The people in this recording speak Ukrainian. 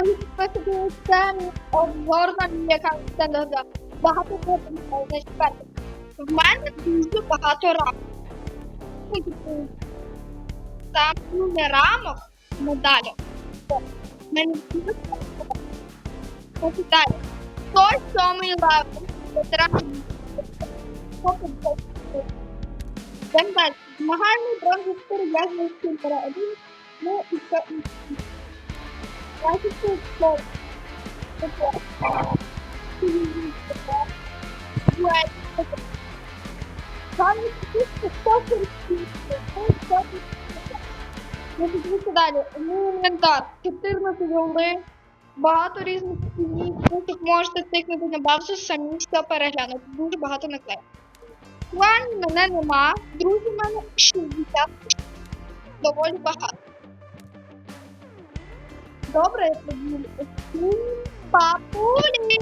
Дорогі підписники, це обзорна яка це. Багато фото, значить перше. В мене дуже багато рамок. Ну, типу, Там ну, не рамок, В мене дуже. Ось далі. 107 левел. Йдемо далі. Змагальний бронзовий 4 я знайшов 1. Ну і все далі. Інвентар. 14 голди. Багато різних. Ви тут можете тикнути на бавсу, самі все переглянути. Дуже багато наклеїв. Плані мене нема. Друзі, в мене 60. Доволі багато. Добре, я тобі. Папулі.